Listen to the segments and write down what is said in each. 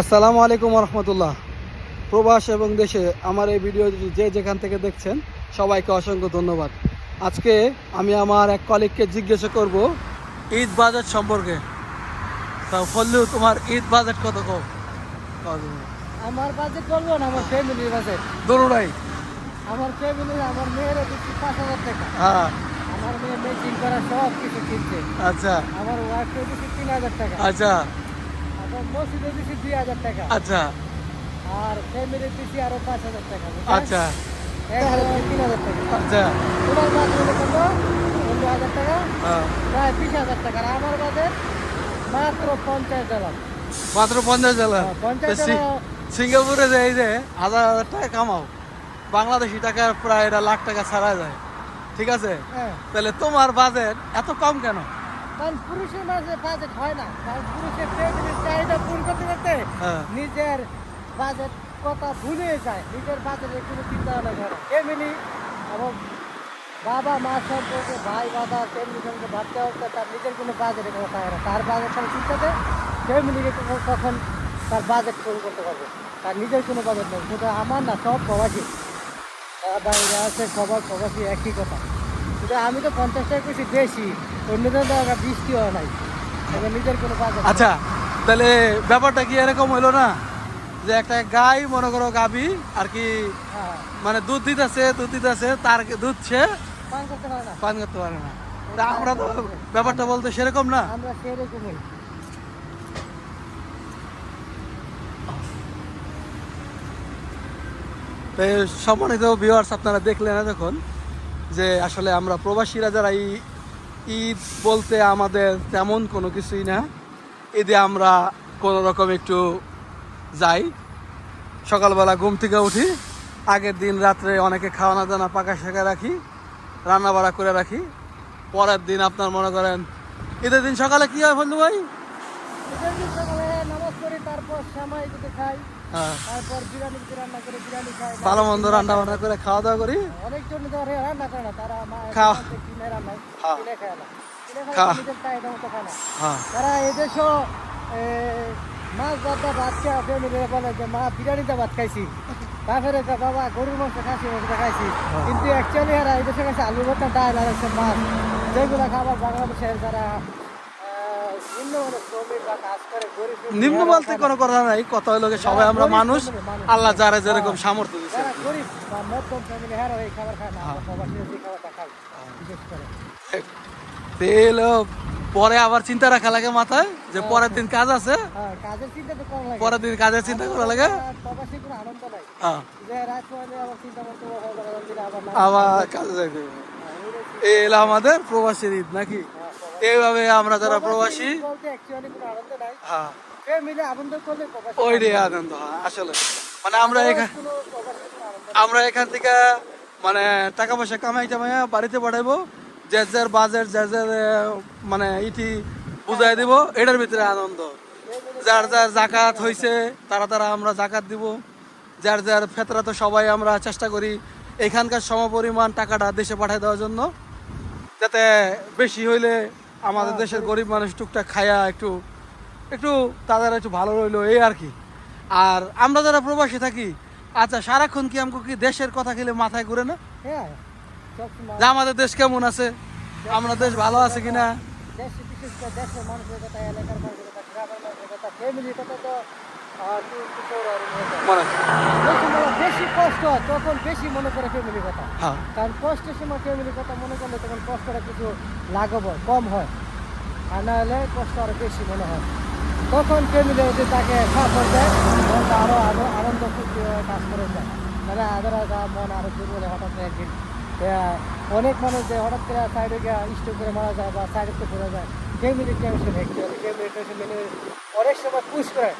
আসসালামু আলাইকুম রহমতুল্লাহ প্রবাস এবং দেশে আমার এই ভিডিও যে যেখান থেকে দেখছেন সবাইকে অসংখ্য ধন্যবাদ। আজকে আমি আমার এক কলিগকে জিজ্ঞাসা করব ঈদ বাজেট সম্পর্কে। তা ফল্লু তোমার ঈদ বাজেট কত কম আমার বাজেট বলব না আমার ফ্যামিলির বাজেট দরুড়াই আমার ফ্যামিলির আমার মেয়ের পাঁচ হাজার টাকা। হ্যাঁ। আমার মেয়ে মেকিং করা সব কিছু কিনছে। আচ্ছা। আমার ওয়াইফকে দিচ্ছি তিন হাজার টাকা। আচ্ছা। মসজিদে দিচ্ছি দুই হাজার টাকা। আচ্ছা। আর আরও পাঁচ হাজার টাকা? আচ্ছা। এক হাজার তিন হাজার টাকা। আচ্ছা। তোমার বাজেট কত? পনেরো হাজার টাকা। হ্যাঁ। প্রায় বিশ হাজার টাকা। আর আমার বাজেট মাত্র পঞ্চাশ ডলার মাত্র পঞ্চাশ হ্যাঁ, পঞ্চাশ সিঙ্গাপুরে যে এই যে হাজার হাজার টাকা কামাও বাংলাদেশি টাকা প্রায় এটা লাখ টাকা ছাড়া যায়। ঠিক আছে? হ্যাঁ। তাহলে তোমার বাজেট এত কম কেন? কারণ পুরুষের মাঝে বাজেট হয় না। কারণ পুরুষের ফ্যামিলির চাহিদা পূরণ করতে করতে হ্যাঁ। নিজের বাজেট কথা ভুলে যায়। নিজের বাজেটের কোনো চিন্তা ভাবনা করে ফ্যামিলি এবং বাবা মা সম্পর্কে ভাই বাবা ফ্যামিলি সঙ্গে ভাবতে হচ্ছে তার নিজের কোনো বাজেটের কথা হয় না। তার বাজেট সঙ্গে চিন্তাতে ফ্যামিলিকে কখন কখন তার বাজেট পূরণ করতে পারবে। তার নিজের কোনো বাজেট নেই। শুধু আমার না সব প্রবাসী। বাইরে আছে সবার প্রবাসী একই কথা। শুধু আমি তো পঞ্চাশ টাকা বেশি বেশি। অন্যদের বৃষ্টি হয় নাই। এবার নিজের কোনো আচ্ছা তাহলে ব্যাপারটা কি এরকম হইল না? যে একটা গাই মনে করো গাবি আর কি হ্যাঁ। মানে দুধ দিতেছে দুধ দিতেছে তার দুধ সে পান করতে পারে না। তা আমরা তো ব্যাপারটা বলতে সেরকম না? আমরা সেরকমই। সম্মানিত ভিউয়ার্স আপনারা দেখলেন যখন যে আসলে আমরা প্রবাসীরা যারা এই ঈদ বলতে আমাদের তেমন কোনো কিছুই না। ঈদে আমরা কোনো রকম একটু যাই। সকালবেলা ঘুম থেকে উঠি। আগের দিন রাত্রে অনেকে খাওয়ানা দানা পাকা শাকা রাখি রান্না বাড়া করে রাখি। পরের দিন আপনার মনে করেন, ঈদের দিন সকালে কী হয় বন্ধু ভাই? সকালে নামাজ পড়ি তারপর শ্যামাই যদি খাই হ্যাঁ। তারপর বিরিয়ানি রান্না করে বিরিয়ানি খাই ভালো মন্দ রান্না বান্না করে খাওয়া দাওয়া করি? অনেকজন তো রান্না করে না তারা খাওয়া। কিনে রান্না হ্যাঁ। কিনে খায় না। কিনে খায় খাওয়া। নিজের চাহিদা মতো খায় না। হ্যাঁ। তারা এদেশও মাছ ভাত বা ভাত খেয়ে ফ্যামিলিরা বলে যে মা বিরিয়ানিতে ভাত খাইছি। তারপরে বাবা গরুর মাংস খাসি মাংস খাইছি। কিন্তু অ্যাকচুয়ালি এরা এদেশে কাছে আলু ভর্তা ডাল আর মাছ। যেগুলো খাবার বাংলাদেশের যারা আহ, নিম্নমানের শ্রমিক বা কাজ করে গরিব শ্রমিক, নিম্ন বলতে কোনো কথা নাই কথা হলো সবাই আমরা মানুষ আল্লাহ যারা যেরকম হ্যাঁ। সামর্থ্য দিচ্ছে হ্যাঁ হ্যাঁ। প্রবাসীরা যে খাবারটা খাই বিশেষ করে। তেল পরে আবার চিন্তা রাখা লাগে মাথায় যে পরের দিন কাজ আছে। হ্যাঁ পরের দিন কাজের চিন্তা করা লাগে। হ্যাঁ, আবার কাজে এই এলো আমাদের প্রবাসীর ঈদ নাকি? এইভাবে আমরা যারা প্রবাসী আনন্দ হ্যাঁ। মিলে আনন্দ করলে প্রবাসী ওই রে আনন্দ আসলে। মানে আমরা এখান আমরা এখান থেকে মানে টাকা পয়সা কামাই টামাইয়া বাড়িতে পাঠাইবো যে যার বাজেট যার যার মানে ইটি বুঝাই দিব এটার ভিতরে আনন্দ। যার যার জাকাত হয়েছে তারা তারা আমরা জাকাত দিব। যার যার ফেতরা তো সবাই আমরা চেষ্টা করি এখানকার সমপরিমাণ টাকাটা দেশে পাঠিয়ে দেওয়ার জন্য। যাতে বেশি হইলে আমাদের দেশের গরিব মানুষ টুকটাক খায়া একটু একটু তাদের একটু ভালো রইল এই আর কি। আর আমরা যারা প্রবাসী থাকি আচ্ছা সারাক্ষণ কি আমাকে কি দেশের কথা খেলে মাথায় ঘুরে না? হ্যাঁ যে আমাদের দেশ কেমন আছে? আমরা দেশ ভালো আছে কিনা? দেশে বিশেষ করে দেশের মানুষের কথা এলাকার মানুষের কথা গ্রামের মানুষের কথা ফ্যামিলির কথা তো মনে যখন বেশি কষ্ট হয় তখন বেশি মনে করে ফ্যামিলির কথা। হ্যাঁ। কারণ কষ্টের সময় ফ্যামিলির কথা মনে করলে তখন কষ্টটা কিছু লাঘব হয় কম হয়। আর না হলে কষ্ট আরও বেশি মনে হয়। তখন ফ্যামিলি যদি তাকে সাপোর্ট দেয় মনটা আরও আরও আনন্দ হয়ে কাজ করে যায়। তাহলে আদার মন আরও দুর্বল হঠাৎ একদিন। অনেক মানুষ যে হঠাৎ করে সাইডে গিয়ে স্টোক করে মারা যায় বা সাইডে পড়ে যায়। সময় পুশ করে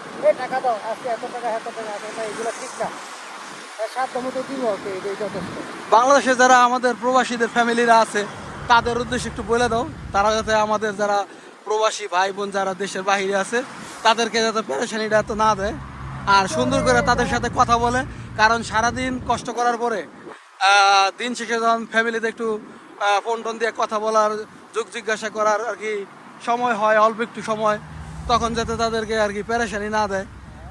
টাকা দাও আজকে এত টাকা এত টাকা এত এগুলো বাংলাদেশে যারা আমাদের প্রবাসীদের ফ্যামিলিরা আছে, তাদের উদ্দেশ্যে একটু বলে দাও। তারা যাতে আমাদের যারা প্রবাসী ভাই বোন যারা দেশের বাইরে আছে, তাদেরকে যাতে পেরেশানিটা এত না দেয় আর সুন্দর করে তাদের সাথে কথা বলে। কারণ সারাদিন কষ্ট করার পরে দিন শেষে যখন ফ্যামিলিতে একটু ফোন টোন দিয়ে কথা বলার যোগ জিজ্ঞাসা করার আর কি সময় হয় অল্প একটু সময় তখন যাতে তাদেরকে আর কি পেরেশানি না দেয়।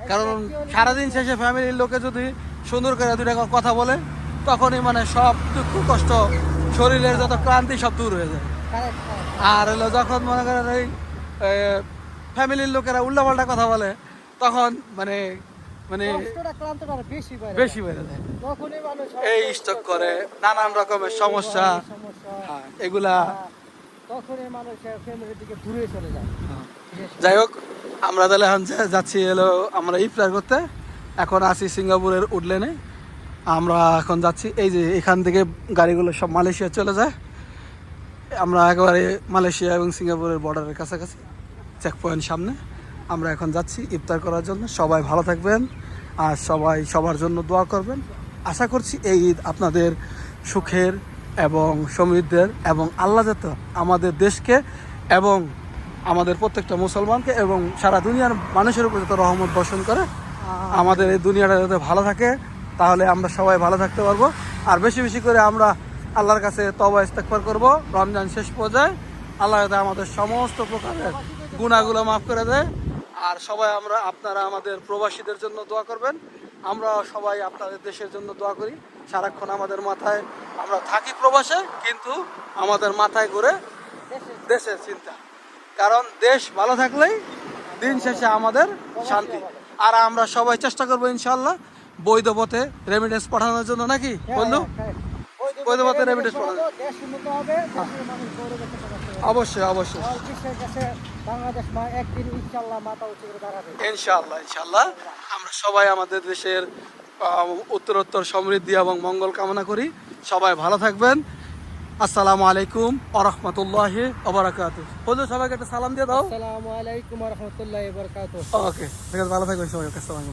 কারণ সারাদিন শেষে ফ্যামিলির লোকে যদি সুন্দর করে দুটা কথা বলে তখনই মানে সব দুঃখ কষ্ট শরীরের যত ক্লান্তি সব দূর হয়ে যায়. আর হলো যখন মনে করেন এই ফ্যামিলির লোকেরা উল্টাপাল্টা কথা বলে তখন মানে মানে বেশি বেড়ে যায়। এই স্টক করে নানান রকমের সমস্যা সমস্যা। হ্যাঁ, এগুলা হ্যাঁ, যাই হোক, আমরা তাহলে এখন যাচ্ছি এলো আমরা ইফতার করতে। এখন আছি সিঙ্গাপুরের উডলেনে। আমরা এখন যাচ্ছি, এই যে এখান থেকে গাড়িগুলো সব মালয়েশিয়া চলে যায়। আমরা একেবারে মালয়েশিয়া এবং সিঙ্গাপুরের বর্ডারের কাছাকাছি চেক পয়েন্ট সামনে। আমরা এখন যাচ্ছি ইফতার করার জন্য। সবাই ভালো থাকবেন আর সবাই সবার জন্য দোয়া করবেন। আশা করছি এই ঈদ আপনাদের সুখের এবং সমৃদ্ধের এবং আল্লাহ যাতে আমাদের দেশকে এবং আমাদের প্রত্যেকটা মুসলমানকে এবং সারা দুনিয়ার মানুষের উপর যাতে রহমত বর্ষণ করে আমাদের এই দুনিয়াটা যাতে ভালো থাকে তাহলে আমরা সবাই ভালো থাকতে পারব। আর বেশি বেশি করে আমরা আল্লাহর কাছে তবা ইস্তেকবার করব। রমজান শেষ পর্যায়ে আল্লাহ যাতে আমাদের সমস্ত প্রকারের গুণাগুলো মাফ করে দেয়। আর সবাই আমরা আপনারা আমাদের প্রবাসীদের জন্য দোয়া করবেন। আমরা সবাই আপনাদের দেশের জন্য দোয়া করি। সারাক্ষণ আমাদের মাথায় আমরা থাকি প্রবাসে কিন্তু আমাদের মাথায় ঘুরে দেশের চিন্তা। কারণ দেশ ভালো থাকলেই দিন শেষে আমাদের শান্তি। আর আমরা সবাই চেষ্টা করব ইনশাল্লাহ বৈধ পথে রেমিডেন্স পাঠানোর জন্য নাকি? হ্যাঁ, বন্ধু? হ্যাঁ, হ্যাঁ। বৈধ পথে দেশ পাঠানো। অবশ্যই অবশ্যই। ইনশাল্লাহ ইনশাআল্লাহ। আমরা সবাই আমাদের দেশের উত্তরোত্তর সমৃদ্ধি এবং মঙ্গল কামনা করি। সবাই ভালো থাকবেন। আসসালামু আলাইকুম আরহামতুল্লাহ ওবরাকাত বন্ধু সবাইকে একটা সালাম দিয়ে দাও। আসসালামু আলাইকুম আরহামতুল্লাহ ওকে ঠিক আছে ভালো থাকবেন সবাই। আসসালামু।